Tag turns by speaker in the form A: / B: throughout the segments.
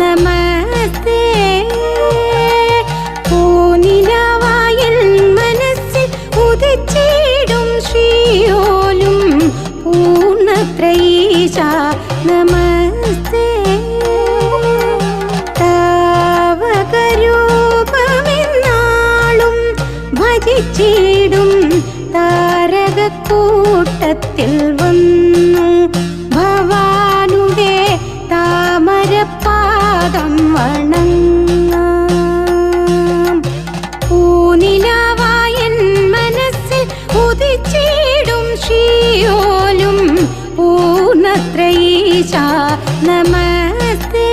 A: നമസ്തേ. പൂനിലവായൽ മനസ്സിൽ ഉദിച്ചിടും ശ്രീയോലും പൂർണത്രയീശ നമസ്തേ. താവകരൂപമെന്നാളും ഭജിച്ചിടും താരകക്കൂട്ടത്തിൽ വന്നു നമസ്തേ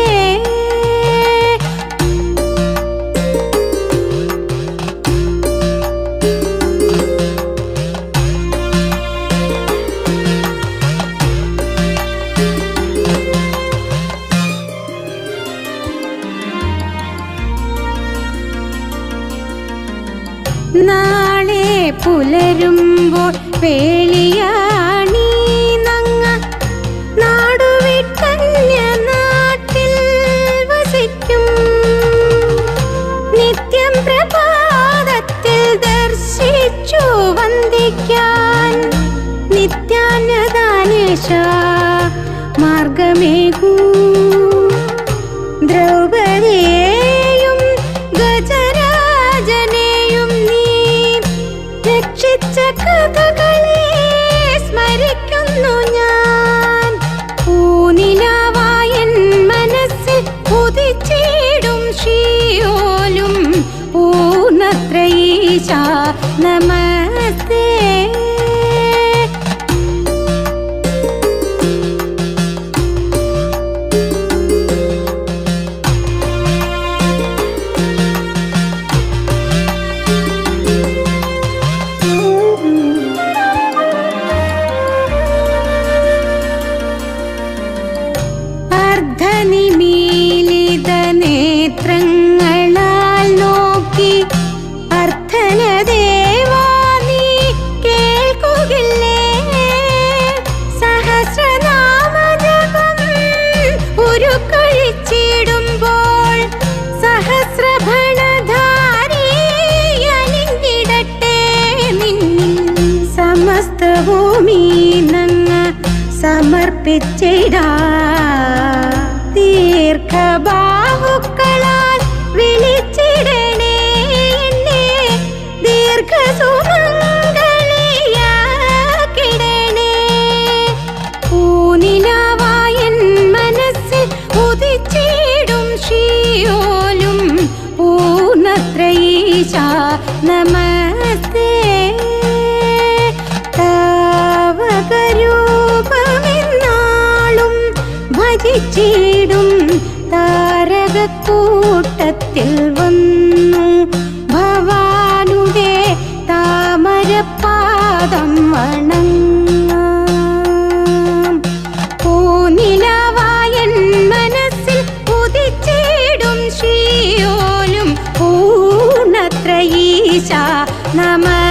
A: നാളെ പുലരുമ്പോൾ വേളിയാണീ നിത്യാന്നദാനേശ മാർഗമേകൂ. ദ്രൗപദിയെയും ഗജരാജനെയും നീ രക്ഷിച്ച കഥകളെ സ്മരിക്കുന്നു ഞാൻ. പൂനിലാവായൻ മനസ്സിൽ ഉദിച്ചിടും ശ്രീയോലും പൂർണത്രയീശ നമസ്തേ സമർപ്പിച്ചിടാ ദീർഘബാഹുക്കളാൽ വിളിച്ചിടണേ എന്നെ. നമസ്തേ. കൂട്ടത്തിൽ വന്നു. ഭവാനുടെ താമരപാദം വണങ്ങ. പൂനിലവായൻ മനസ്സിൽ കുതിച്ചിടും ശ്രീയോലും പൂണത്രയീശ നമ